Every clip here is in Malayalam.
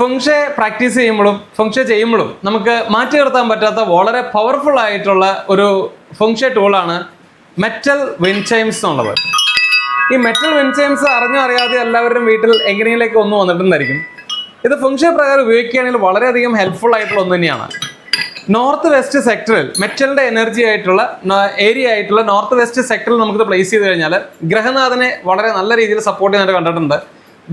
ഫംഗ്ഷെ പ്രാക്ടീസ് ചെയ്യുമ്പോഴും ഫംഗ്ഷ ചെയ്യുമ്പോഴും നമുക്ക് മാറ്റി നിർത്താൻ പറ്റാത്ത വളരെ പവർഫുൾ ആയിട്ടുള്ള ഒരു ഫംഗ്ഷ ടൂളാണ് മെറ്റൽ വിൻചൈംസ് എന്നുള്ളത്. ഈ മെറ്റൽ വിൻചൈംസ് അറിഞ്ഞോ അറിയാതെ എല്ലാവരുടെയും വീട്ടിൽ എങ്ങനെയിലേക്ക് ഒന്ന് വന്നിട്ടുണ്ടായിരിക്കും. ഇത് ഫംഗ്ഷൻ പ്രകാരം ഉപയോഗിക്കുകയാണെങ്കിൽ വളരെയധികം ഹെൽപ്ഫുൾ ആയിട്ടുള്ള ഒന്ന് തന്നെയാണ്. നോർത്ത് വെസ്റ്റ് സെക്ടറിൽ മെറ്റലിന്റെ എനർജി ആയിട്ടുള്ള ഏരിയ ആയിട്ടുള്ള നോർത്ത് വെസ്റ്റ് സെക്ടറിൽ നമുക്കിത് പ്ലേസ് ചെയ്ത് കഴിഞ്ഞാൽ ഗ്രഹനാഥനെ വളരെ നല്ല രീതിയിൽ സപ്പോർട്ട് ചെയ്യുന്നതായിട്ട് കണ്ടിട്ടുണ്ട്.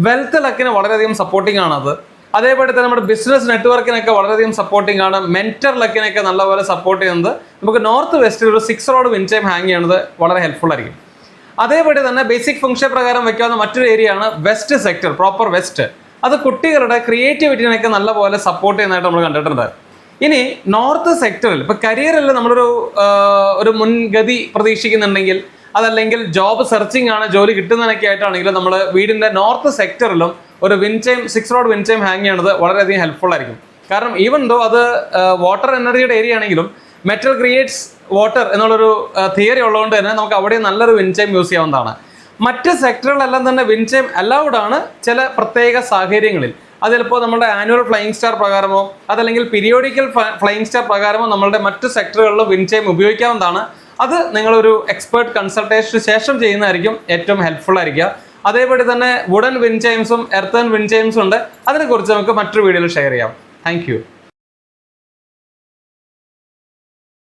വെൽത്ത് ലക്കിന് വളരെയധികം സപ്പോർട്ടിംഗ് ആണത്. അതേപോലെ തന്നെ നമ്മുടെ ബിസിനസ് നെറ്റ്വർക്കിനൊക്കെ വളരെയധികം സപ്പോർട്ടിംഗ് ആണ്. മെന്റർ ലക്കിനൊക്കെ നല്ലപോലെ സപ്പോർട്ട് ചെയ്യുന്നത്. നമുക്ക് നോർത്ത് വെസ്റ്റിൽ ഒരു സിക്സ് റോഡ് വിൻചേം ഹാങ് ചെയ്യുന്നത് വളരെ ഹെൽപ്ഫുൾ ആയിരിക്കും. അതേപോലെ തന്നെ ബേസിക് ഫംഗ്ഷൻ പ്രകാരം വെക്കാവുന്ന മറ്റൊരു ഏരിയ ആണ് വെസ്റ്റ് സെക്ടർ പ്രോപ്പർ വെസ്റ്റ് അത് കുട്ടികളുടെ ക്രിയേറ്റിവിറ്റിനൊക്കെ നല്ലപോലെ സപ്പോർട്ട് ചെയ്യുന്നതായിട്ട് നമ്മൾ കണ്ടിട്ടുണ്ട്. ഇനി നോർത്ത് സെക്ടറിൽ ഇപ്പൊ കരിയറിൽ നമ്മളൊരു ഒരു മുൻഗതി പ്രതീക്ഷിക്കുന്നുണ്ടെങ്കിൽ അതല്ലെങ്കിൽ ജോബ് സെർച്ചിങ് ആണ് ജോലി കിട്ടുന്നതിനൊക്കെ ആയിട്ടാണെങ്കിലും നമ്മൾ വീടിന്റെ നോർത്ത് സെക്ടറിലും ഒരു wind chime six rod wind chime hang ചെയ്യണത് വളരെയധികം ഹെൽപ്ഫുൾ ആയിരിക്കും. കാരണം ഈവൻ ദോ അത് വാട്ടർ എനർജിയുടെ ഏരിയ ആണെങ്കിലും മെറ്റൽ ക്രിയേറ്റ്സ് വാട്ടർ എന്നുള്ളൊരു തിയറി ഉള്ളതുകൊണ്ട് തന്നെ നമുക്ക് അവിടെ നല്ലൊരു വിൻചൈം യൂസ് ചെയ്യാവുന്നതാണ്. മറ്റ് സെക്ടറുകളെല്ലാം തന്നെ വിൻചൈം അലൗഡ് ആണ് ചില പ്രത്യേക സാഹചര്യങ്ങളിൽ. അത് ചിലപ്പോൾ നമ്മുടെ ആനുവൽ ഫ്ലൈയിങ് സ്റ്റാർ പ്രകാരമോ അതല്ലെങ്കിൽ പീരിയോഡിക്കൽ ഫ്ലൈയിങ് സ്റ്റാർ പ്രകാരമോ നമ്മളുടെ മറ്റ് സെക്ടറുകളിലും വിൻചൈം ഉപയോഗിക്കാവുന്നതാണ്. അത് നിങ്ങളൊരു എക്സ്പേർട്ട് കൺസൾട്ടേഷന് ശേഷം ചെയ്യുന്നതായിരിക്കും ഏറ്റവും ഹെൽപ്ഫുൾ ആയിരിക്കുക. അതേപോലെ തന്നെ വുഡൻ വിൻചൈംസും എർത്തൻ വിൻചൈംസും ഉണ്ട്. അതിനെക്കുറിച്ച് നമുക്ക് മറ്റൊരു വീഡിയോയിൽ ഷെയർ ചെയ്യാം. താങ്ക്